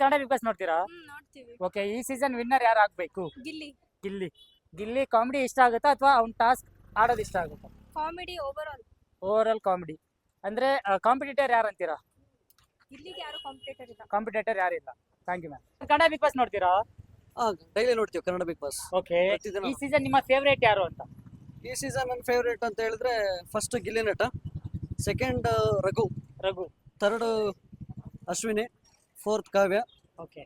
Kannada big boss ನೋಡ್ತೀರಾ? ನೋಡ್ತೀವಿ. Okay ಈ ಸೀಸನ್ ವಿನ್ನರ್ ಯಾರು ಆಗ್ಬೇಕು? ಗಿಲ್ಲಿ. ಗಿಲ್ಲಿ. ಗಿಲ್ಲಿ ಕಾಮಿಡಿ ಇಷ್ಟ ಆಗುತ್ತಾ ಅಥವಾ ಅವ್ನ ಟಾಸ್ಕ್ ಆಡೋದು ಇಷ್ಟ ಆಗುತ್ತಾ? Comedy over all over all comedy ಅಂದ್ರೆ ಕಾಂಪಿಟೇಟರ್ ಯಾರು ಅಂತೀರಾ? ಇಲ್ಲಿಗೆ ಯಾರು ಕಾಂಪಿಟೇಟರ್ ಇಲ್ಲ. ಕಾಂಪಿಟೇಟರ್ ಯಾರಿಲ್ಲ thank you ma'am Kannada Bigg Boss ನೋಡ್ತೀರಾ? ಡೈಲಿ ನೋಡ್ತೀವಿ ಕನ್ನಡ ಬಿಗ್ ಬಾಸ್. ಓಕೆ ಪ್ರತಿದಿನ ಈ ಸೀಸನ್ ನಿಮ್ಮ ಫೇವರೇಟ್ ಯಾರು ಅಂತ? ಈ ಸೀಸನ್ ನನ್ನ ಫೇವ್ರೇಟ್ ಅಂತ ಹೇಳಿದ್ರೆ first Gilli Nata second Raghu. Raghu. Third Ashwini. Fourth Kavya. Okay.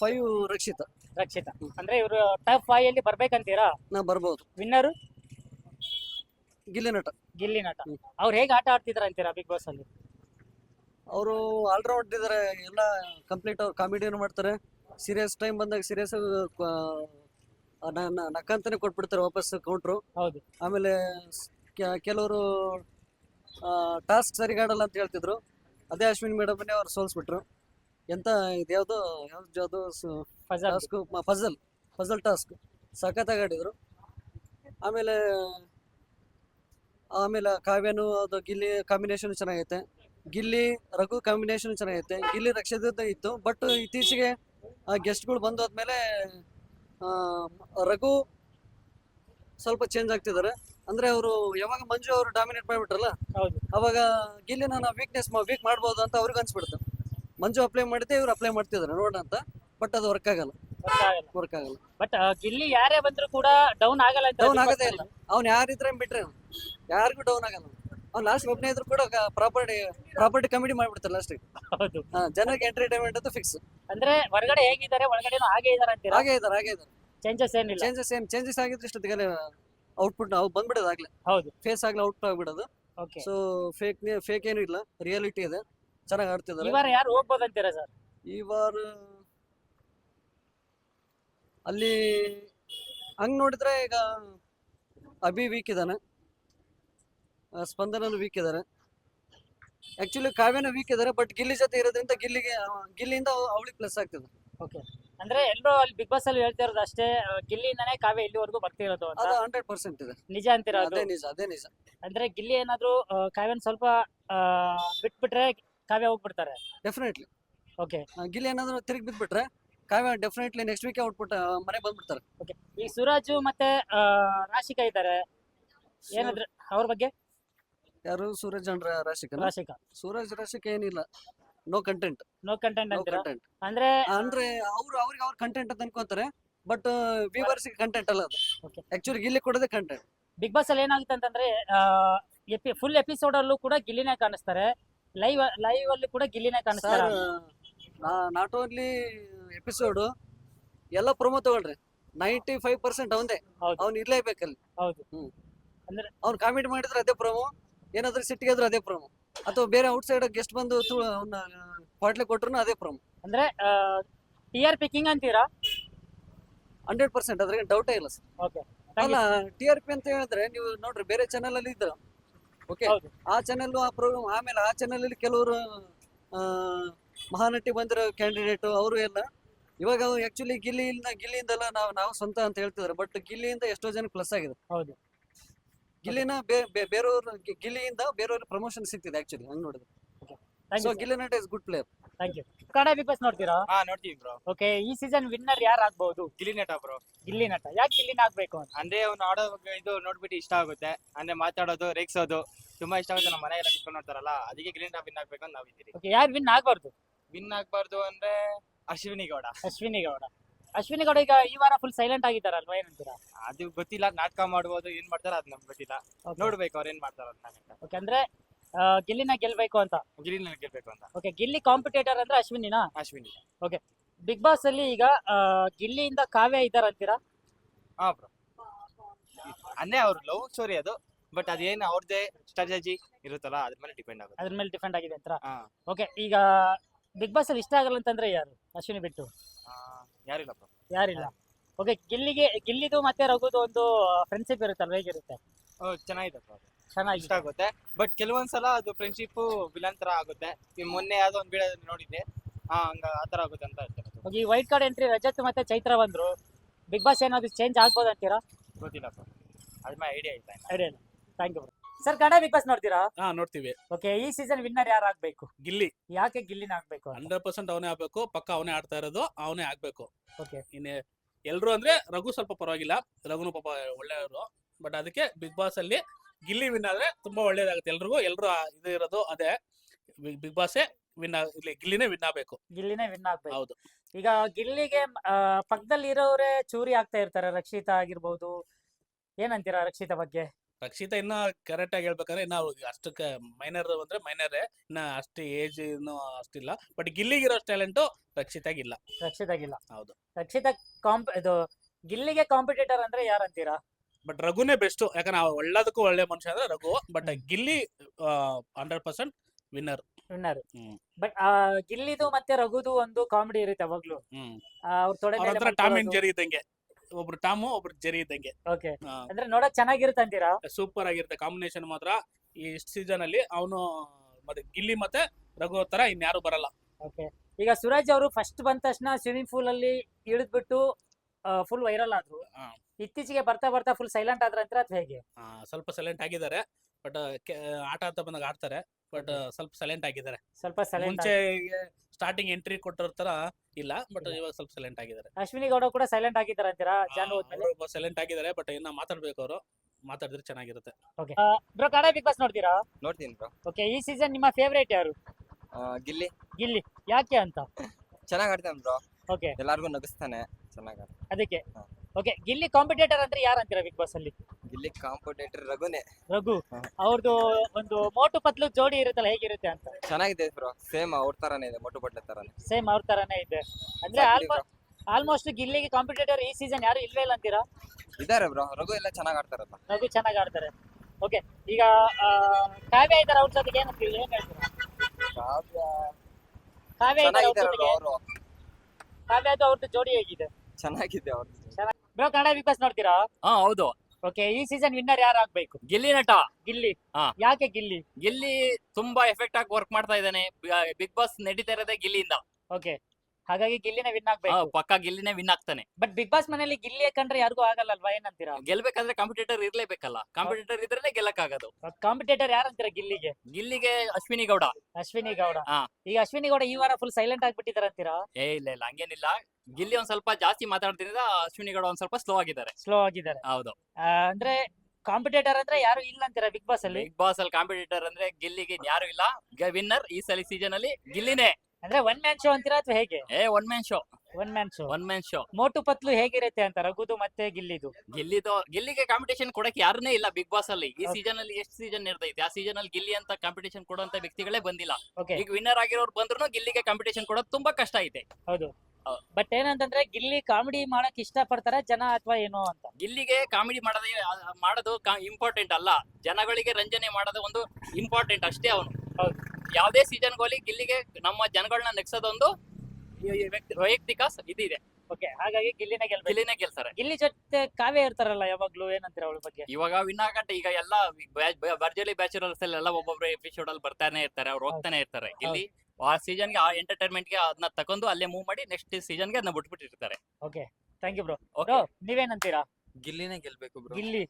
Five Rakshita. Rakshita. ಅಂದ್ರೆ ಇವರು ಟಾಪ್ ಫೈವ್ ಅಲ್ಲಿ ಬರ್ಬೇಕಂತೀರಾ? ನಾ ಬರ್ಬೋದು. ವಿನ್ನರ್ ಗಿಲ್ಲಿ ನಟ. ಗಿಲ್ಲಿ ನಟ. ಅವ್ರು ಹೇಗೆ ಆಟ ಆಡ್ತಿದ್ರ ಅಂತೀರಾ ಬಿಗ್ ಬಾಸ್ ಅಲ್ಲಿ? ಅವರು ಆಲ್ರೌಂಡ್ ಇದ್ದಾರೆ ಎಲ್ಲ ಕಂಪ್ಲೀಟ್ ಅವ್ರು ಕಾಮಿಡಿಯನ್ನು ಮಾಡ್ತಾರೆ. ಸೀರಿಯಸ್ ಟೈಮ್ ಬಂದಾಗ ಸೀರಿಯಸ್ ನಕ್ಕಂತಾನೆ ಕೊಟ್ಬಿಡ್ತಾರೆ ವಾಪಸ್ ಕೌಂಟ್ರು ಹೌದು. ಆಮೇಲೆ ಕೆಲವರು ಟಾಸ್ಕ್ ಸರಿಗಾಡಲ್ಲ ಅಂತ ಹೇಳ್ತಿದ್ರು. ಅದೇ ಅಶ್ವಿನ್ ಮೇಡಮ್ನೇ ಅವ್ರು ಸೋಲ್ಸ್ಬಿಟ್ರು. ಎಂತ ಇದ್ಯಾವುದು ಯಾವ್ದು ಟಾಸ್ಕ್ ಫಜಲ್ ಫಜಲ್ ಟಾಸ್ಕ್ ಸಖತ್ತಾಗಿ ಆಡಿದ್ರು. ಆಮೇಲೆ ಆಮೇಲೆ ಕಾವ್ಯನು ಅದು ಗಿಲ್ಲಿ ಕಾಂಬಿನೇಷನ್ ಚೆನ್ನಾಗೈತೆ. ಗಿಲ್ಲಿ ರಘು ಕಾಂಬಿನೇಷನ್ ಚೆನ್ನಾಗೈತೆ. ಗಿಲ್ಲಿ ರಕ್ಷಿತ ಇತ್ತು ಬಟ್ ಇತ್ತೀಚೆಗೆ ಗೆಸ್ಟ್ಗಳು ಬಂದು ಆದ್ಮೇಲೆ ಆ, ರಘು ಸ್ವಲ್ಪ ಚೇಂಜ್ ಆಗ್ತಿದ್ದಾರೆ. ಅಂದ್ರೆ ಅವರು ಯಾವಾಗ ಮಂಜು ಅವರು ಡಾಮಿನೇಟ್ ಮಾಡಿಬಿಟ್ರಲ್ಲ ಅವಾಗ ಗಿಲ್ಲಿನ ನಾವು ವೀಕ್ನೆಸ್ ವೀಕ್ ಮಾಡ್ಬೋದು ಅಂತ ಅವ್ರಿಗೆ ಅನ್ಸ್ಬಿಡುತ್ತೆ ಮಂಜು ಅಪ್ಲೈ ಮಾಡಿದ್ದೆ ಇವ್ರು ಅಪ್ಲೈ ಮಾಡ್ತಿದ್ರು ನೋಡೋಣ ಅಂತ. ಬಟ್ ಅದು ವರ್ಕ್ ಆಗಲ್ಲ. ವರ್ಕ್ ಆಗಲ್ಲ. ಬಟ್ ಗಿಲ್ಲಿ ಯಾರೇ ಬಂದ್ರು ಕೂಡ ಡೌನ್ ಆಗಲ್ಲ ಅಂತ ಡೌನ್ ಆಗೋದೇ ಇಲ್ಲ. ಅವ್ನು ಯಾರಿದ್ರೆ ಬಿಟ್ರೆ ಯಾರಿಗೂ ಡೌನ್ ಆಗಲ್ಲ. ಅವ್ನು ಲಾಸ್ಟ್ ಒಬ್ಬನೇ ಇದ್ರು ಕೂಡ ಪ್ರಾಪರ್ಟಿ ಪ್ರಾಪರ್ಟಿ ಕಮಿಟಿ ಮಾಡ್ಬಿಡ್ತಾರೆ ಲಾಸ್ಟಿಗೆ ಹೌದು. ಜನಕ್ಕೆ ಎಂಟರ್ಟೈನ್ಮೆಂಟ್ ಅಂತ ಫಿಕ್ಸ್ ಅಂದ್ರೆ ಹೊರಗಡೆ ಹೇಗಿದ್ದಾರೆ ಒಳಗಡೆ ಹಾಗೆ ಇದಾರೆ ಅಂತೀರಾ? ಹಾಗೆ ಇದಾರೆ ಹಾಗೆ ಇದಾರೆ. ಚೇಂಜಸ್ ಏನಿಲ್ಲ. ಚೇಂಜಸ್ ಏನ್ ಚೇಂಜಸ್ ಆಗಿದ್ರೆ ಇಷ್ಟೊತ್ತಿಗೆ ಔಟ್ಪುಟ್ ನಾವು ಬಂದ್ಬಿಡೋದು ಆಗ್ಲೇ ಹೌದು. ಫೇಸ್ ಆಗ್ಲೇ ಔಟ್ ಆಗ್ಬಿಡೋದು. ಸೊ ಫೇಕ್ ಫೇಕ್ ಏನು ಇಲ್ಲ. ರಿಯಾಲಿಟಿ ಇದೆ. ಚೆನ್ನಾಗಿ ಆಡ್ತಿದ್ದಾರೆ. ಈ ವಾರ ಯಾರು ಹೋಗ್ಬೋದಂತೀರಾ ಸರ್? ಈ ವಾರ ಅಲ್ಲಿ ಹಂಗ್ ನೋಡಿದ್ರೆ ಈಗ ಅಭಿ ವೀಕ್ ಇದ್ದಾನೆ. ಆ, ಸ್ಪಂದನನು ವೀಕ್ ಇದ್ದಾರೆ. ಆಕ್ಚುಲಿ ಕಾವ್ಯನ ವೀಕ್ ಇದ್ದಾರೆ ಬಟ್ ಗಿಲ್ಲಿ ಜೊತೆ ಇರೋದ್ರಿಂದ ಗಿಲ್ಲಿಗೆ ಗಿಲ್ಲಿಯಿಂದ ಅವಳಿಗೆ ಪ್ಲಸ್ ಆಗ್ತದೆ. ಓಕೆ ಅಂದ್ರೆ ಎಲ್ಲರೂ ಅಲ್ಲಿ ಬಿಗ್ ಬಾಸ್ ಅಲ್ಲಿ ಹೇಳ್ತಾ ಇರೋದು ಅಷ್ಟೇ ಆ, ಗಿಲ್ಲಿಯಿಂದಾನೇ ಕಾವ್ಯ ಇಲ್ಲಿವರೆಗೂ ಬರ್ತಿರೋದು ಅಂತ. ಅದು ಹಂಡ್ರೆಡ್ ಪರ್ಸೆಂಟ್ ಇದೆ. ನಿಜ ಅಂತೀರಾ ಅದು ಅದೇ? ನಿಜ ಅದೇ ನಿಜ. ಅಂದ್ರೆ ಗಿಲ್ಲಿ ಏನಾದ್ರು ಆ, ಕಾವ್ಯನ್ ಸ್ವಲ್ಪ ಆ, ಬಿಟ್ಬಿಟ್ರೆ ಕಾವ್ಯ ಹೋಗ್ಬಿಡ್ತಾರೆ. ಡೆಫಿನೆಟ್ಲಿ ಓಕೆ ಗಿಲ್ಲಿ ಏನಾದ್ರು ತಿರುಗಿ ಬಿದ್ಬಿಟ್ರೆ Kavya definitely next week output ಮನೆ ಬಂದ್ಬಿಡ್ತಾರೆ. ಓಕೆ ಈ ಸುರಾಜು ಮತ್ತೆ ಆ, ರಾಶಿಕಾ ಇದ್ದಾರೆ. ಏನಾದ್ರು ಅವ್ರ ಬಗ್ಗೆ? ಯಾರು? ಸೂರಜ್ ಅಂಡ್ ರಾಶಿಕಾ ರಾಶಿಕಾ. ಸೂರಜ್ ರಾಶಿಕ ಏನಿಲ್ಲ. No content no content no ಅಂತೀರಾ? ಕಂಟೆಂಟ್ ಅಂದ್ರೆ ಅಂದ್ರೆ ಅವ್ರು ಅವ್ರಿಗೆ ಅವ್ರ ಕಂಟೆಂಟ್ ಅಂತ ಅನ್ಕೊಂತಾರೆ. ಬಟ್ ವ್ಯೂವರ್ಸ್ ಕಂಟೆಂಟ್ ಅಲ್ಲ ಅದು. Okay. ಆಕ್ಚುಲಿ ಗಿಲ್ಲಿ ಕೊಡೋದೇ ಕಂಟೆಂಟ್ ಬಿಗ್ ಬಾಸ್ ಅಲ್ಲಿ ಏನಾಗುತ್ತೆ ಅಂತಂದ್ರೆ ಎಪಿ ಫುಲ್ ಎಪಿಸೋಡ್ ಅಲ್ಲೂ ಕೂಡ ಗಿಲ್ಲಿನೇ ಕಾಣಿಸ್ತಾರೆ. ಲೈವ್ ಲೈವ್ ಅಲ್ಲಿ ಕೂಡ ಗಿಲ್ಲಿನೇ ಸರ್ ಕಾಣಿಸ್ತಾರೆ ನಾಟ್ ಓನ್ಲಿ ಎಪಿಸೋಡ್ ಎಲ್ಲ ಪ್ರೊಮೋ ತಗೊಳ್ರಿ. ನೈಂಟಿ ಫೈವ್ ಪರ್ಸೆಂಟ್ ಅವಂದೇ ಹೌದು. ಅವ್ನು ಇರ್ಲೇಬೇಕಲ್ಲಿ ಹೌದು. ಅವ್ನು ಕಾಮಿಡಿ ಮಾಡಿದ್ರೆ ಅದೇ ಪ್ರೊಮೋ ಏನಾದ್ರೂ ಸಿಟ್ಟಿಗೆ ಆದ್ರೂ ಅದೇ ಪ್ರೊಮೋ ಅಥವಾ ಬೇರೆ ಔಟ್ ಸೈಡ್ ಗೆಸ್ಟ್ ಬಂದು ಅವ್ನ ಪಾಟ್ಲೆ ಕೊಟ್ರು ಅದೇ ಪ್ರೊಮೋ ಅಂದ್ರೆ ಟಿ ಆರ್ ಪಿ ಕಿಂಗ್ ಅಂತೀರಾ? ಹಂಡ್ರೆಡ್ ಪರ್ಸೆಂಟ್ ಅದ್ರಾಗ ಡೌಟೇ ಇಲ್ಲ ಸರ್ ಓಕೆ ಅಲ್ಲ ಟಿ ಆರ್ ಪಿ ಅಂತ ಹೇಳಿದ್ರೆ ನೀವು ನೋಡ್ರಿ ಬೇರೆ ಚಾನಲ್ ಅಲ್ಲಿ ಇದ್ರ. ಓಕೆ ಆ ಚಾನೆಲ್ ಆ ಪ್ರೋಗ್ರಾಮ್ ಆಮೇಲೆ ಆ ಚಾನೆಲ್ ಅಲ್ಲಿ ಕೆಲವರು ಆ, ಮಹಾನಟಿ ಬಂದಿರೋ ಕ್ಯಾಂಡಿಡೇಟ್ ಅವರು ಎಲ್ಲ ಇವಾಗ ಆಕ್ಚುಲಿ ಗಿಲ್ಲಿಯಿಂದ ಗಿಲ್ಲಿಯಿಂದಲ್ಲ ನಾವು ನಾವು ಸ್ವಂತ ಅಂತ ಹೇಳ್ತಿದ್ದಾರೆ ಬಟ್ ಗಿಲ್ಲಿಯಿಂದ ಎಷ್ಟೋ ಜನ ಪ್ಲಸ್ ಆಗಿದೆ ಹೌದು. ಗಿಲ್ಲಿನ ಬೇರೆಯವ್ರ ಗಿಲ್ಲಿಯಿಂದ ಬೇರೆಯವ್ರ ಪ್ರಮೋಷನ್ ಸಿಗ್ತಿದೆ ಆಕ್ಚುಲಿ ಹಂಗ್ ನೋಡಿದ್ರೆ. So Gilli Nata is good player thank you Kannada Bigg Boss ನೋಡ್ತೀರಾ? ಹಾ ನೋಡ್ತೀವಿ ಬ್ರೋ ಓಕೆ ಈ ಸೀಸನ್ ವಿನ್ನರ್ ಯಾರು ಆಗ್ಬಹುದು ಗಿಲ್ಲಿ ನಟ ಬ್ರೋ ಗಿಲ್ಲಿ ನಟ ಯಾಕೆ ಗಿಲ್ಲಿನ ಆಗ್ಬೇಕು ಅಂತ? ಅಂದ್ರೆ ಅವ್ನು ಆಡೋ ಇದು ನೋಡ್ಬಿಟ್ಟು ಇಷ್ಟ ಆಗುತ್ತೆ. ಅಂದ್ರೆ ಮಾತಾಡೋದು ರೇಗ್ಸೋದು. ತುಂಬಾ ಇಷ್ಟ ಆಗುತ್ತೆ ನಮ್ಮ ಮನೆಗೆಲ್ಲ ಕುತ್ಕೊಂಡು ನೋಡ್ತಾರಲ್ಲ ಅದಕ್ಕೆ ಗಿಲ್ಲಿ ನಟ ವಿನ್ ಆಗ್ಬೇಕು ಅಂತ ನಾವಿದ್ದೀರಿ ಓಕೆ ಯಾರು ವಿನ್ ಆಗ್ಬಾರ್ದು? ವಿನ್ ಆಗ್ಬಾರ್ದು ಅಂದ್ರೆ ಅಶ್ವಿನಿ ಗೌಡ. ಅಶ್ವಿನಿ ಗೌಡ. ಅಶ್ವಿನಿ ಗೌಡ ಈಗ ಈ ವಾರ ಫುಲ್ ಸೈಲೆಂಟ್ ಆಗಿದ್ದಾರಲ್ವಾ ಏನಂತೀರಾ ಅದು ಗೊತ್ತಿಲ್ಲ ನಾಟಕ ಮಾಡ್ಬೋದು ಏನ್ ಮಾಡ್ತಾರ ಅದು ನಮ್ಗೆ ಗೊತ್ತಿಲ್ಲ. ನೋಡ್ಬೇಕು ಅವ್ರು ಏನ್ ಮಾಡ್ತಾರ ಅಂತ ಓಕೆ ಅಂದ್ರೆ ಆ, ಗಿಲ್ಲಿನ ಗೆಲ್ಬೇಕು ಅಂತ. ಗಿಲ್ಲಿನ ಗೆಲ್ಬೇಕು ಅಂತ. ಓಕೆ ಗಿಲ್ಲಿ ಕಾಂಪಿಟೇಟರ್ ಅಂದ್ರೆ ಅಶ್ವಿನಿನಾ? ಅಶ್ವಿನಿ. ಓಕೆ ಬಿಗ್ ಬಾಸ್ ಅಲ್ಲಿ ಈಗ ಆ, ಗಿಲ್ಲಿಯಿಂದ ಕಾವ್ಯ ಇದ್ದಾರಂತೀರಾ ಹಾ ಬ್ರೋ ಅಂದ್ರೆ ಅವ್ರ ಲವ್ ಸ್ಟೋರಿ ಅದು ಬಟ್ ಅದೇನು ಅವ್ರದೇ ಸ್ಟ್ರಾಟಜಿ ಇರುತ್ತಲ್ಲ ಅದ್ರ ಮೇಲೆ ಡಿಪೆಂಡ್ ಆಗುತ್ತೆ. ಅದ್ರ ಮೇಲೆ ಡಿಪೆಂಡ್ ಆಗಿದೆ ಅಂತ ಹಾ. ಓಕೆ ಈಗ ಬಿಗ್ ಬಾಸ್ ಅಲ್ಲಿ ಇಷ್ಟ ಆಗಲ್ಲ ಅಂತಂದ್ರೆ ಯಾರು? ಅಶ್ವಿನಿ ಬಿಟ್ಟು. ಆ, ಯಾರಿಲ್ಲ ಬ್ರೋ ಯಾರಿಲ್ಲ. ಓಕೆ ಗಿಲ್ಲಿಗೆ ಗಿಲ್ಲಿದು ಮತ್ತೆ ರಘುದು ಒಂದು ಫ್ರೆಂಡ್ಶಿಪ್ ಇರುತ್ತಲ್ವ ಹೇಗಿರುತ್ತೆ? ಚೆನ್ನಾಗಿದೆ ಬ್ರೋ ಇಷ್ಟ ಆಗುತ್ತೆ ಬಟ್ ಕೆಲವೊಂದ್ಸಲ ಅದು ಫ್ರೆಂಡ್ಶಿಪ್ ವಿಲನ್ ತರ ಆಗುತ್ತೆ. ಈ ಮೊನ್ನೆ ಯಾವ್ದೋ ಒಂದ್ ವಿಡಿಯೋ ನೋಡಿದ್ದೆ. ಹಾ ಹಂಗ ಆತರ ಆಗುತ್ತೆ ಅಂತ ಹೇಳ್ತಾರೆ. ಈ ವೈಟ್ ಕಾರ್ಡ್ ಎಂಟ್ರಿ ರಜತ್ ಮತ್ತೆ ಚೈತ್ರ ಬಂದ್ರು. ಬಿಗ್ ಬಾಸ್ ಏನಾದ್ರು ಚೇಂಜ್ ಆಗ್ಬೋದು ಅಂತೀರಾ? ಗೊತ್ತಿಲ್ಲ ಸರ್ ಅದ್ ಮೈ ಐಡಿಯಾ ಇಲ್ಲ ಇನ್ನು. ಐಡಿಯಾ ಇಲ್ಲ. Thank you sir Kannada Bigg Boss ನೋಡ್ತೀರಾ? ಹಾ ನೋಡ್ತೀವಿ. ಓಕೆ ಈ ಸೀಸನ್ ವಿನ್ನರ್ ಯಾರು ಆಗ್ಬೇಕು? ಗಿಲ್ಲಿ. ಯಾಕೆ ಗಿಲ್ಲಿನ ಆಗ್ಬೇಕು ಹಂಡ್ರೆಡ್ ಪರ್ಸೆಂಟ್ ಅವನೇ ಆಗ್ಬೇಕು. ಪಕ್ಕ ಅವನೇ ಆಡ್ತಾ ಇರೋದು ಅವನೇ ಆಗ್ಬೇಕು. ಓಕೆ. ಇನ್ನು ಎಲ್ರು ಅಂದ್ರೆ ರಘು ಸ್ವಲ್ಪ ಪರವಾಗಿಲ್ಲ. ರಘುನು ಪಾಪ ಒಳ್ಳೆಯವರು. ಬಟ್ ಅದಕ್ಕೆ ಬಿಗ್ ಬಾಸ್ ಅಲ್ಲಿ ಗಿಲ್ಲಿ ವಿನ್ ಆದ್ರೆ ತುಂಬಾ ಒಳ್ಳೇದಾಗುತ್ತೆ. ಎಲ್ರಿಗೂ ಎಲ್ರು ಇದು ಇರೋದು ಅದೇ. ಬಿಗ್ ಬಾಸೇ ವಿನ್ ಇಲ್ಲಿ ಗಿಲ್ಲಿನೇ ವಿನ್ ಆಗ್ಬೇಕು. ಗಿಲ್ಲಿನೇ ವಿನ್ ಆಗ್ಬೇಕು. ಹೌದು. ಈಗ ಗಿಲ್ಲಿಗೆ ಪಕ್ಕದಲ್ಲಿ ಇರೋರೇ ಚೂರಿ ಆಗ್ತಾ ಇರ್ತಾರೆ. ರಕ್ಷಿತಾ ಆಗಿರ್ಬೋದು. ಏನಂತೀರಾ ರಕ್ಷಿತಾ ಬಗ್ಗೆ? ರಕ್ಷಿತಾ ಇನ್ನ ಕರೆಕ್ಟ್ ಆಗಿ ಹೇಳ್ಬೇಕಂದ್ರೆ ಇನ್ನ ಅಷ್ಟಕ್ಕೆ ಮೈನರ್ ಅಂದ್ರೆ ಮೈನರೇ ಇನ್ನ ಅಷ್ಟು ಏಜ್ ಇನ್ನು ಅಷ್ಟಿಲ್ಲ. ಬಟ್ ಗಿಲ್ಲಿಗಿರೋ ಟ್ಯಾಲೆಂಟು ರಕ್ಷಿತಾಗಿಲ್ಲ ರಕ್ಷಿತಾಗಿಲ್ಲ ಹೌದು. ರಕ್ಷಿತಾ ಕಾಂಪ್ ಇದು ಗಿಲ್ಲಿಗೆ ಕಾಂಪಿಟೇಟರ್ ಅಂದ್ರೆ ಯಾರಂತೀರಾ? ಬಟ್ ರಘುನೇ ಬೆಸ್ಟ್ ಯಾಕಂದ್ರೆ ಒಳ್ಳೆದಕ್ಕೂ ಒಳ್ಳೆ ಮನುಷ್ಯ ಅಂದ್ರೆ Raghu. But Gilli hundred percent winner winner. But ಗಿಲ್ಲಿದು ಮತ್ತೆ ರಘುದು ಒಂದು ಕಾಮಿಡಿ ಇರುತ್ತೆ ಯಾವಾಗ್ಲೂ. ಹ್ಮ್. ಅವ್ರ ತೊಡೆ ಟಾಮ್ ಅಂಡ್ ಜೆರಿ ಇದ್ದಂಗೆ. ಒಬ್ರು ಟಾಮು ಒಬ್ರು ಜೆರಿ ಇದ್ದಂಗೆ. ಓಕೆ ಅಂದ್ರೆ ನೋಡಕ್ ಚೆನ್ನಾಗಿರುತ್ತೆ ಅಂತೀರಾ? ಸೂಪರ್ ಆಗಿರುತ್ತೆ ಕಾಂಬಿನೇಷನ್ ಮಾತ್ರ. ಈ ಸೀಸನ್ ಅಲ್ಲಿ ಅವನು ಮತ್ತೆ ಗಿಲ್ಲಿ ಮತ್ತೆ ರಘು ತರ ಇನ್ಯಾರು ಬರಲ್ಲ. ಓಕೆ ಈಗ ಸುರಾಜ್ ಅವರು ಫಸ್ಟ್ ಬಂದ ತಕ್ಷಣ ಸ್ವಿಮ್ಮಿಂಗ್ ಪೂಲ್ ಅಲ್ಲಿ ಇಳಿದ್ಬಿಟ್ಟು ಫುಲ್ ವೈರಲ್ ಆದ್ರು. ಹಾ. ಇತ್ತೀಚೆಗೆ ಬರ್ತಾ ಬರ್ತಾ ಫುಲ್ ಸೈಲೆಂಟ್ ಆದ್ರ ಅಂತ ಅಥವಾ ಹೇಗೆ? ಆ, ಸ್ವಲ್ಪ ಸೈಲೆಂಟ್ ಆಗಿದ್ದಾರೆ ಬಟ್ ಆಟ ಅಂತ ಬಂದಾಗ ಆಡ್ತಾರೆ ಬಟ್ ಸ್ವಲ್ಪ ಸೈಲೆಂಟ್ ಆಗಿದ್ದಾರೆ. ಸ್ವಲ್ಪ ಸೈಲೆಂಟ್ ಮುಂಚೆ ಸ್ಟಾರ್ಟಿಂಗ್ ಎಂಟ್ರಿ ಕೊಟ್ಟಿರೋ ತರ ಇಲ್ಲ ಬಟ್ ಇವಾಗ ಸ್ವಲ್ಪ ಸೈಲೆಂಟ್ ಆಗಿದ್ದಾರೆ. ಅಶ್ವಿನಿ ಗೌಡ ಕೂಡ ಸೈಲೆಂಟ್ ಆಗಿದ್ದಾರೆ ಅಂತೀರಾ? ಜಾನು ಹೋದ್ಮೇಲೆ? ಸೈಲೆಂಟ್ ಆಗಿದ್ದಾರೆ ಬಟ್ ಇನ್ನ ಮಾತಾಡ್ಬೇಕು ಅವರು. ಮಾತಾಡಿದ್ರೆ ಚೆನ್ನಾಗಿರುತ್ತೆ. Okay bro Kannada Bigg Boss ನೋಡ್ತೀರಾ? ನೋಡ್ತೀನಿ ಬ್ರೋ ಓಕೆ ಈ ಸೀಸನ್ ನಿಮ್ಮ ಫೇವರೇಟ್ ಯಾರು? ಗಿಲ್ಲಿ. ಗಿಲ್ಲಿ. ಯಾಕೆ ಅಂತ? ಚೆನ್ನಾಗಿ ಆಡ್ತಾನೆ ಬ್ರೋ ಓಕೆ ಎಲ್ಲಾರ್ಗು ನಗಿಸ್ತಾನೆ ಚೆನ್ನಾಗ್. ಅದಕ್ಕೆ. ಓಕೆ ಗಿಲ್ಲಿ ಕಾಂಪಿಟೇಟರ್ ಅಂದ್ರೆ ಯಾರು ಅಂತೀರಾ ಬಿಗ್ ಬಾಸ್ ಅಲ್ಲಿ? ಗಿಲ್ಲಿ ಕಾಂಪಿಟೇಟರ್ ರಘುನೆ. ರಘು. ಅವ್ರದ್ದು ಒಂದು ಮೋಟು ಪತ್ಲು ಜೋಡಿ ಇರುತ್ತಲ್ಲ ಹೇಗಿರುತ್ತೆ ಅಂತ? ಚೆನ್ನಾಗಿದೆ ಬ್ರೋ ಸೇಮ್ ಅವ್ರ ತರಾನೇ ಇದೆ ಮೊಟ್ಟು ಬಟ್ಟೆ ತರಾನೇ. ಸೇಮ್ ಅವ್ರ ತರಾನೇ ಇದೆ. ಅಂದ್ರೆ ಆಲ್ಮೋಸ್ಟ್ ಆಲ್ಮೋಸ್ಟ್ ಗಿಲ್ಲಿಗೆ ಕಾಂಪಿಟೇಟರ್ ಈ ಸೀಸನ್ ಯಾರು ಇಲ್ವೇ ಇಲ್ಲ ಅಂತೀರಾ? ಇದಾರೆ ಬ್ರೋ ರಘು ಎಲ್ಲ ಚೆನ್ನಾಗಿ ಆಡ್ತಾರಲ್ಲ ರಘು ಚೆನ್ನಾಗಿ ಆಡ್ತಾರೆ. ಓಕೆ ಈಗ ಆ, ಕಾವ್ಯ ಇದ್ದಾರೆ ಅವ್ರ ಜೊತೆಗೆ ಏನ್ ಹೇಳ್ತೀರಾ? ಕಾವ್ಯ ಇದ್ದಾರೆ ಅವ್ರ ಚೆನ್ನಾಗಿದ್ದಾರೆ ಜೊತೆಗೆ? ಅವರು. ಅವ್ರದ್ದು ಜೋಡಿ ಹೇಗಿದೆ? ಚೆನ್ನಾಗಿದೆ ಅವ್ರ. ಬ್ರೋ ಕನ್ನಡ ಬಿಗ್ ಬಾಸ್ ನೋಡ್ತೀರಾ? ಹಾ ಹೌದು. ಓಕೆ ಈ ಸೀಸನ್ ವಿನ್ನರ್ ಯಾರು ಆಗ್ಬೇಕು ಗಿಲ್ಲಿ ನಟ. ಗಿಲ್ಲಿ. ಹಾ. ಯಾಕೆ ಗಿಲ್ಲಿ? ಗಿಲ್ಲಿ ತುಂಬಾ ಎಫೆಕ್ಟ್ ಆಗಿ ವರ್ಕ್ ಮಾಡ್ತಾ ಇದ್ದಾನೆ. ಬಿಗ್ ಬಾಸ್ ನಡೀತಾ ಇರೋದೇ ಗಿಲ್ಲಿಯಿಂದ. ಓಕೆ ಹಾಗಾಗಿ ಗಿಲ್ಲಿನ ವಿನ್ ಹಾ, ಆಗ್ಬೇಕು ಪಕ್ಕ ಗಿಲ್ಲಿನೇ ವಿನ್ ಆಗ್ತಾನೆ. ಬಟ್ ಬಿಗ್ ಬಾಸ್ ಮನೇಲಿ ಗಿಲ್ಲಿ ಕಂಡ್ರೆ ಯಾರಿಗೂ ಆಗಲ್ಲಲ್ವಾ? ಏನಂತೀರಾ? ಗೆಲ್ಬೇಕಂದ್ರೆ ಕಾಂಪಿಟೇಟರ್ ಇರ್ಲೇಬೇಕಲ್ಲ. ಕಾಂಪಿಟೇಟರ್ ಇದ್ರೇನೆ ಗೆಲ್ಲಕ್ಕಾಗೋದು. ಕಾಂಪಿಟೇಟರ್ ಯಾರಂತೀರಾ ಗಿಲ್ಲಿಗೆ? ಗಿಲ್ಲಿಗೆ ಅಶ್ವಿನಿ ಗೌಡ. ಅಶ್ವಿನಿ ಗೌಡ. ಹಾ. ಈಗ ಅಶ್ವಿನಿ ಗೌಡ ಈ ವಾರ ಫುಲ್ ಸೈಲೆಂಟ್ ಆಗ್ಬಿಟ್ಟಿದಾರಂತೀರಾ ಏ ಇಲ್ಲ ಇಲ್ಲ ಹಂಗೇನಿಲ್ಲ. ಗಿಲ್ಲಿ ಒಂದ್ ಸ್ವಲ್ಪ ಜಾಸ್ತಿ ಮಾತಾಡ್ತಿದ್ದ ಅಶ್ವಿನಿಗಳು ಒಂದ್ ಸ್ವಲ್ಪ ಸ್ಲೋ ಆಗಿದ್ದಾರೆ. ಸ್ಲೋ ಆಗಿದ್ದಾರೆ. ಹೌದು. ಆ, ಅಂದ್ರೆ ಕಾಂಪಿಟೇಟರ್ ಅಂದ್ರೆ ಯಾರು ಇಲ್ಲ ಅಂತೀರಾ ಬಿಗ್ ಬಾಸ್ ಅಲ್ಲಿ? ಬಿಗ್ ಬಾಸ್ ಅಲ್ಲಿ ಕಾಂಪಿಟೇಟರ್ ಅಂದ್ರೆ ಗಿಲ್ಲಿಗೆ ಯಾರು ಇಲ್ಲ. ವಿನ್ನರ್ ಈ ಸಲ ಸೀಸನ್ ಅಲ್ಲಿ ಗಿಲ್ಲಿನೇ. ಅಂದ್ರೆ ಒನ್ ಮ್ಯಾನ್ ಶೋ ಅಂತೀರಾ ಅಥವಾ ಹೇಗೆ? ಏ one man show one man show one man show Motu Patlu ಹೇಗಿರುತ್ತೆ ಅಂತ ರಘುದು ಮತ್ತೆ ಗಿಲ್ಲಿದು. ಗಿಲ್ಲಿದು ಗಿಲ್ಲಿಗೆ ಕಾಂಪಿಟೇಷನ್ ಕೊಡಕ್ಕೆ ಯಾರನ್ನೇ ಇಲ್ಲ ಬಿಗ್ ಬಾಸ್ ಅಲ್ಲಿ. ಈ Okay. ಸೀಸನ್ ಅಲ್ಲಿ ಎಷ್ಟು ಸೀಸನ್ ಇರ್ತೈತೆ ಆ ಸೀಸನ್ ಅಲ್ಲಿ ಗಿಲ್ಲಿ ಅಂತ ಕಾಂಪಿಟೇಷನ್ ಕೊಡುವಂತ ವ್ಯಕ್ತಿಗಳೇ ಬಂದಿಲ್ಲ. ಓಕೆ ಈಗ ವಿನ್ನರ್ ಆಗಿರೋರು ಬಂದ್ರು ಗಿಲ್ಲಿಗೆ ಕಾಂಪಿಟೇಷನ್ ಕೊಡೋದು ತುಂಬಾ ಕಷ್ಟ ಐತೆ. ಹೌದು ಹೌದು. ಬಟ್ ಏನಂತಂದ್ರೆ ಗಿಲ್ಲಿ ಕಾಮಿಡಿ ಮಾಡಕ್ ಇಷ್ಟ ಪಡ್ತಾರ ಜನ ಅಥವಾ ಏನೋ ಅಂತ. ಗಿಲ್ಲಿಗೆ ಕಾಮಿಡಿ ಮಾಡೋದೇ ಮಾಡೋದು ಇಂಪಾರ್ಟೆಂಟ್ ಅಲ್ಲ. ಜನಗಳಿಗೆ ರಂಜನೆ ಮಾಡೋದು ಒಂದು ಇಂಪಾರ್ಟೆಂಟ್ ಅಷ್ಟೇ ಅವನು. ಹೌದು. ಯಾವುದೇ ಸೀಸನ್ ಹೋಲಿ ಗಿಲ್ಲಿಗೆ ನಮ್ಮ ಜನಗಳನ್ನ ನೆಕ್ಸೋದೊಂದು ವೈಯಕ್ತಿಕ ಇದಿದೆ. ಓಕೆ ಹಾಗಾಗಿ ಗಿಲ್ಲಿನ ಗೆಲ್ಬೇಕು. ಗಿಲ್ಲಿನ ಗೆಲ್ತಾರೆ. ಗಿಲ್ಲಿ ಜೊತೆ ಕಾವ್ಯ ಇರ್ತಾರಲ್ಲ ಯಾವಾಗ್ಲೂ ಏನಂತಾರೆ ಅವಳ ಬಗ್ಗೆ? ಇವಾಗ ವಿನ್ ಆಗಟ್ಟ ಈಗ ಎಲ್ಲ ಬರ್ಜಲಿ ಬ್ಯಾಚುಲರ್ಸ್ ಅಲ್ಲಿ ಎಲ್ಲ ಒಬ್ಬೊಬ್ರು ಎಪಿಸೋಡ್ ಅಲ್ಲಿ ಬರ್ತಾನೆ ಇರ್ತಾರೆ ಅವ್ರು ಹೋಗ್ತಾನೆ ಇರ್ತಾರೆ. ಗಿಲ್ಲಿ ಆ ಸೀಸನ್ಗೆ ಆ ಎಂಟರ್ಟೈನ್ಮೆಂಟ್ಗೆ ಅದನ್ನ ತಕೊಂಡು ಅಲ್ಲೇ ಮೂವ್ ಮಾಡಿ ನೆಕ್ಸ್ಟ್ ಸೀಸನ್ಗೆ ಅದನ್ನ ಬಿಟ್ಬಿಟ್ಟಿರ್ತಾರೆ. Okay thank you bro okay bro ನೀವೇನಂತೀರಾ? ಗಿಲ್ಲಿನೇ ಗೆಲ್ಬೇಕು ಬ್ರೋ ಗಿಲ್ಲಿ.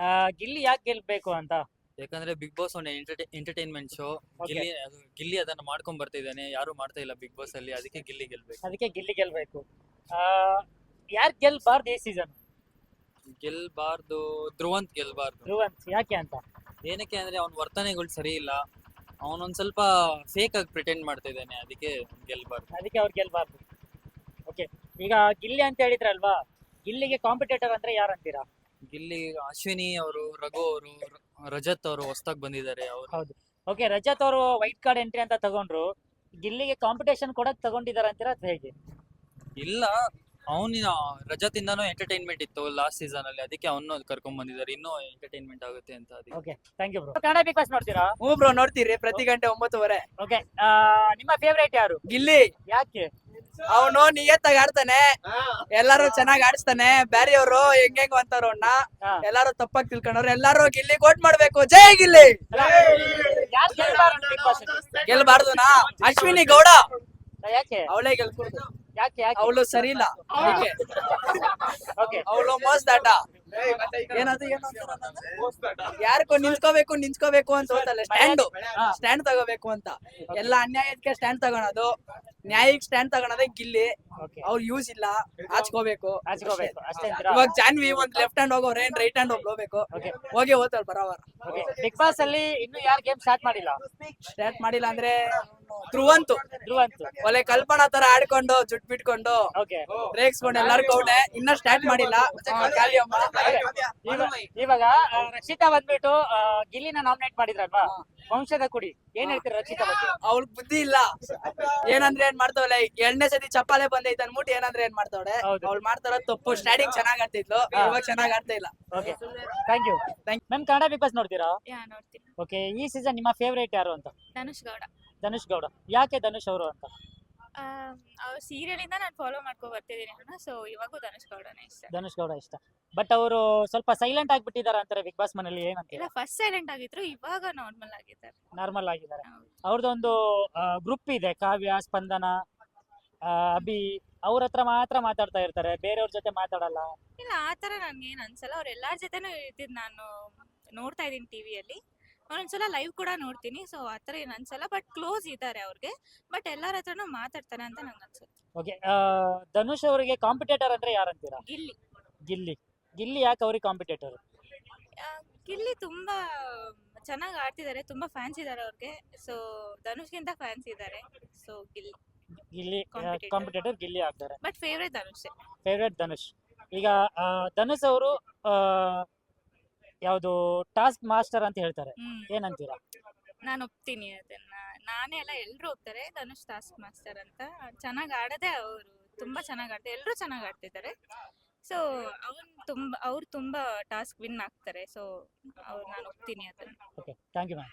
ಆ, ಗಿಲ್ಲಿ ಯಾಕೆ ಗೆಲ್ಬೇಕು ಅಂತ? ಯಾಕಂದ್ರೆ ಬಿಗ್ ಬಾಸ್ ಒಂದು ಎಂಟರ್ಟೈನ್ಮೆಂಟ್ ಶೋ Okay. ಗಿಲ್ಲಿ ಅದು ಗಿಲ್ಲಿ ಅದನ್ನ ಮಾಡ್ಕೊಂಡ್ ಬರ್ತಿದ್ದಾನೆ. ಯಾರು ಮಾಡ್ತಾ ಇಲ್ಲ ಬಿಗ್ ಬಾಸ್ ಅಲ್ಲಿ. ಅದಕ್ಕೆ ಗಿಲ್ಲಿ ಗೆಲ್ಬೇಕು. ಅದಕ್ಕೆ ಗಿಲ್ಲಿ ಗೆಲ್ಬೇಕು. ಯಾರು ಗೆಲ್ಬಾರ್ದು ಈ ಸೀಸನ್ ಗೆಲ್ಬಾರ್ದು ಧ್ರುವಂತ್ ಗೆಲ್ಬಾರ್ದು. ಧ್ರುವಂತ್ ಯಾಕೆ ಅಂತ? ಏನಕ್ಕೆ ಅಂದ್ರೆ ಅವ್ನ ವರ್ತನೆಗಳು ಸರಿ ಇಲ್ಲ. ಅವನೊಂದ್ ಸ್ವಲ್ಪ ಫೇಕ್ ಆಗಿ ಪ್ರಿಟೆಂಡ್ ಮಾಡ್ತಾ ಇದ್ದಾನೆ ಅದಕ್ಕೆ ಗೆಲ್ಬಾರ್ದು. ಅದಕ್ಕೆ ಅವ್ರು ಗೆಲ್ಬಾರ್ದು. ಓಕೆ ಈಗ ಗಿಲ್ಲಿ ಅಂತ ಹೇಳಿದ್ರಲ್ವಾ? ಗಿಲ್ಲಿಗೆ ಕಾಂಪಿಟೇಟರ್ ಅಂದ್ರೆ ಯಾರು ಅಂತೀರಾ? ಗಿಲ್ಲಿ ಅಶ್ವಿನಿ ಅವರು ರಘು ಅವರು ರಜತ್ ಅವರು ಹೊಸ್ದಾಗ್ ಬಂದಿದ್ದಾರೆ ಅವರು. ಹೌದು. ಓಕೆ ರಜತ್ ಅವರು ವೈಟ್ ಕಾರ್ಡ್ ಎಂಟ್ರಿ ಅಂತ ತಗೊಂಡ್ರು. ಗಿಲ್ಲಿಗೆ ಕಾಂಪಿಟೇಷನ್ ಕೊಡಕ್ ತಗೊಂಡಿದಾರ ಅಂತೀರಾ ಅಥವಾ ಹೇಗೆ? ಇಲ್ಲ ಅವನಿನ ರಜತ್ ಇಂದಾನು ಎಂಟರ್ಟೈನ್ಮೆಂಟ್ ಇತ್ತು ಲಾಸ್ಟ್ ಸೀಸನ್ ಅಲ್ಲಿ. ಅದಕ್ಕೆ ಅವನು ಕರ್ಕೊಂಡ್ ಬಂದಿದ್ದಾರೆ. ಇನ್ನೂ ಎಂಟರ್ಟೈನ್ಮೆಂಟ್ ಆಗುತ್ತೆ ಅಂತ ಅದಕ್ಕೆ okay thank you bro Kannada Bigg Boss ನೋಡ್ತೀರಾ? ಹ್ಞೂ ಬ್ರೋ ನೋಡ್ತೀರಿ. ಪ್ರತಿ ಗಂಟೆ ಒಂಬತ್ತುವರೆ. ಓಕೆ ನಿಮ್ಮ ಫೇವರೇಟ್ ಯಾರು? ಗಿಲ್ಲಿ. ಯಾಕೆ? ಅವನು ನಿಯತ್ತಾಗಿ ಆಡ್ತಾನೆ. ಎಲ್ಲಾರು ಚೆನ್ನಾಗಿ ಆಡಿಸ್ತಾನೆ. ಬ್ಯಾರಿಯವರು ಹೆಂಗ್ ಹೆಂಗ್ ಅಂತಾರ ಅವ್ನ. ಎಲ್ಲಾರು ತಪ್ಪಾಗಿ ತಿಳ್ಕೊಂಡವ್ರು. ಎಲ್ಲಾರು ಗಿಲ್ಲಿ ಕೋಟ್ ಮಾಡ್ಬೇಕು. ಜೈ ಗಿಲ್ಲಿ. ಯಾರು ಗೆಲ್ಬಾರ್ದು ಬಿಗ್ ಬಾಸ್ ಗೆಲ್ಬಾರ್ದುನಾ ಅಶ್ವಿನಿ ಗೌಡ. ಯಾಕೆ? ಅವಳೇ ಗೆಲ್ಕೊಡ್ದು ಯಾಕೆ ಯಾಕೆ? ಅವಳು ಸರಿ ಇಲ್ಲ. ಓಕೆ. ಅವಳು ಮೋಸದಾಟ. ಏನದು ಯಾರಿಗೂ ನಿಂತ್ಕೋಬೇಕು ನಿಂತ್ಕೋಬೇಕು ಅಂತ ಹೋತಲ್ಲ ಸ್ಟ್ಯಾಂಡ್ ಸ್ಟ್ಯಾಂಡ್ ತಗೋಬೇಕು ಅಂತ. ಎಲ್ಲ ಅನ್ಯಾಯಕ್ಕೆ ಸ್ಟ್ಯಾಂಡ್ ತಗೋಣದು ನ್ಯಾಯಕ್ಕೆ ಸ್ಟ್ಯಾಂಡ್ ತಗೋಣದೇ ಗಿಲ್ಲಿ. ಓಕೆ. ಅವ್ರು ಯೂಸ್ ಇಲ್ಲ. ಹಾಚ್ಕೋಬೇಕು ಹಚ್ಕೋಬೇಕು ಅಷ್ಟೇ. ಇವಾಗ ಜಾನ್ವಿ ಒಂದ್ ಲೆಫ್ಟ್ ಹ್ಯಾಂಡ್ ಹೋಗೋರೆ ಏನ್ ರೈಟ್ ಹ್ಯಾಂಡ್ ಹೋಗಿ ಹೋಗ್ಬೇಕು ಓಕೆ. ಹೋಗಿ ಹೋತಲ್ ಬರೋವರ್. ಬಿಗ್ ಬಾಸ್ ಅಲ್ಲಿ ಇನ್ನು ಯಾರು ಗೇಮ್ ಸ್ಟಾರ್ಟ್ ಮಾಡಿಲ್ಲ? ಸ್ಟಾರ್ಟ್ ಮಾಡಿಲ್ಲ ಅಂದ್ರೆ ಧ್ರುವಂತು. ಧ್ರುವಂತು. ಒಳ್ಳೆ ಕಲ್ಪನಾ ತರ ಆಡ್ಕೊಂಡು ಜುಟ್ ಬಿಟ್ಕೊಂಡು. ಓಕೆ. ರೇಗ್ಸ್ಕೊಂಡು ಎಲ್ಲಾರು ಕೌಡೆ ಇನ್ನ ಸ್ಟಾರ್ಟ್ ಮಾಡಿಲ್ಲ. ಇವಾಗ ರಕ್ಷಿತಾ ಬಂದ್ಬಿಟ್ಟು ಆ, ಗಿಲ್ಲಿನ ನಾಮಿನೇಟ್ ಮಾಡಿದ್ರಲ್ವಾ? ವಂಶದ ಕುಡಿ. ಏನ್ ಹೇಳ್ತೀರಾ ರಕ್ಷಿತಾ ಬಗ್ಗೆ? ಅವ್ಳಗ್ ಬುದ್ಧಿ ಇಲ್ಲ. ಏನಂದ್ರೆ ಏನ್ ಮಾಡ್ತಾವಳೆ? ಎರಡನೇ ಸತಿ ಚಪ್ಪಾಲೆ ಬಂದೈತೆ ಅನ್ಬಿಟ್ಟು ಏನಂದ್ರೆ ಏನ್ ಮಾಡ್ತಾವಳೆ? ಹೌದು. ಅವ್ಳು ಮಾಡ್ತಾರ ತಪ್ಪು ಸ್ಟಾರ್ಟಿಂಗ್ ಚೆನ್ನಾಗ್ ಆಡ್ತಿದ್ಲು. ಇವಾಗ ಚೆನ್ನಾಗ್ ಆಡ್ತಾ ಇಲ್ಲ. Okay. Thank you Thank ma'am Kannada Bigg Boss ನೋಡ್ತೀರಾ? ಯಾ ನೋಡ್ತೀನಿ. ಓಕೆ ಈ ಸೀಸನ್ ನಿಮ್ಮ ಫೇವರೇಟ್ ಯಾರು ಅಂತ? ಧನುಷ್ ಗೌಡ. ಧನುಷ್ ಗೌಡ. ಯಾಕೆ ಧನುಷ್ ಅವರು ಅಂತ? ಅವ್ರ ಸೀರಿಯಲ್ ಇಂದ ನಾನು ಫಾಲೋ ಮಾಡ್ಕೊ ಬರ್ತಿದ್ದೀನಿ ಅಣ್ಣ ಸೊ ಇವಾಗೂ ಧನುಷ್ ಗೌಡನೇ ಇಷ್ಟ. ಧನುಷ್ ಗೌಡ ಇಷ್ಟ. ಬಟ್ ಅವರು ಸ್ವಲ್ಪ ಸೈಲೆಂಟ್ ಆಗ್ಬಿಟ್ಟಿದ್ದಾರೆ ಅಂತಾರೆ ಬಿಗ್ ಬಾಸ್ ಮನೇಲಿ ಇಲ್ಲ ಫಸ್ಟ್ ಸೈಲೆಂಟ್ ಆಗಿದ್ರು ಇವಾಗ ನಾರ್ಮಲ್ ಆಗಿದ್ದಾರೆ. ನಾರ್ಮಲ್ ಆಗಿದ್ದಾರೆ. ಅವ್ರದ್ದೊಂದು ಗ್ರೂಪ್ ಇದೆ ಕಾವ್ಯ ಸ್ಪಂದನ ಆ, ಅಭಿ. ಅವ್ರ ಹತ್ರ ಮಾತ್ರ ಮಾತಾಡ್ತಾ ಇರ್ತಾರೆ ಬೇರೆಯವ್ರ ಜೊತೆ ಮಾತಾಡಲ್ಲ. ಇಲ್ಲ ಆ ಥರ ನನ್ಗೇನು ಅನ್ಸಲ್ಲ ಅವ್ರ ಎಲ್ಲಾರ ಜೊತೆನೂ ಇರ್ತಿದ್ ನಾನು ನೋಡ್ತಾ ಇದ್ದೀನಿ ಟಿವಿಯಲ್ಲಿ ಒಂದೊಂದ್ಸಲ ಲೈವ್ ಕೂಡ ನೋಡ್ತೀನಿ. ಸೊ ಆ ಥರ ಏನು ಅನ್ಸಲ್ಲ. ಬಟ್ ಕ್ಲೋಸ್ ಇದ್ದಾರೆ ಅವ್ರಿಗೆ. ಬಟ್ ಎಲ್ಲರ ಹತ್ರನೂ ಮಾತಾಡ್ತಾರೆ ಅಂತ ನಂಗೆ ಅನ್ಸುತ್ತೆ. ಓಕೆ ಧನುಷ್ ಅವರಿಗೆ ಕಾಂಪಿಟೇಟರ್ ಅಂದ್ರೆ ಯಾರಂತೀರಾ? ಗಿಲ್ಲಿ. ಗಿಲ್ಲಿ. ಗಿಲ್ಲಿ ಯಾಕೆ ಅವ್ರಿಗೆ ಕಾಂಪಿಟೇಟರ್ ಆ, ಗಿಲ್ಲಿ ತುಂಬಾ ಚೆನ್ನಾಗಿ ಆಡ್ತಿದ್ದಾರೆ ತುಂಬಾ ಫ್ಯಾನ್ಸ್ ಇದ್ದಾರೆ ಅವ್ರಿಗೆ. ಸೊ ಧನುಷ್ಗಿಂತ ಫ್ಯಾನ್ಸ್ ಇದ್ದಾರೆ so Gilli. Gilli Competitor. Competitor Gilli ಆಗ್ತಾರೆ. But favourite Dhanush. Favourite Dhanush. ಈಗ ಆ, ಧನುಷ್ ಅವರು ಯಾವುದು ಟಾಸ್ಕ್ ಮಾಸ್ಟರ್ ಅಂತ ಹೇಳ್ತಾರೆ. ಹ್ಮ್. ಏನಂತೀರಾ? ನಾನು ಒಪ್ತೀನಿ ಅದನ್ನ. ನಾನೇ ಅಲ್ಲ ಎಲ್ಲರೂ ಒಪ್ತಾರೆ. ಧನುಷ್ ಟಾಸ್ಕ್ ಮಾಸ್ಟರ್ ಅಂತ. ಚೆನ್ನಾಗಿ ಆಡದೆ ಅವರು ತುಂಬಾ ಚೆನ್ನಾಗಿ ಆಡ್ತಾರೆ ಎಲ್ಲರೂ ಚೆನ್ನಾಗಿ ಆಡ್ತಿದ್ದಾರೆ. ಸೊ ಅವ್ನ್ ತುಂಬಾ ಅವ್ರು ತುಂಬಾ ಟಾಸ್ಕ್ ವಿನ್ ಆಗ್ತಾರೆ. ಸೊ ಅವ್ರು ನಾನು ಒಪ್ತೀನಿ ಅದನ್ನ. Okay thank you ma'am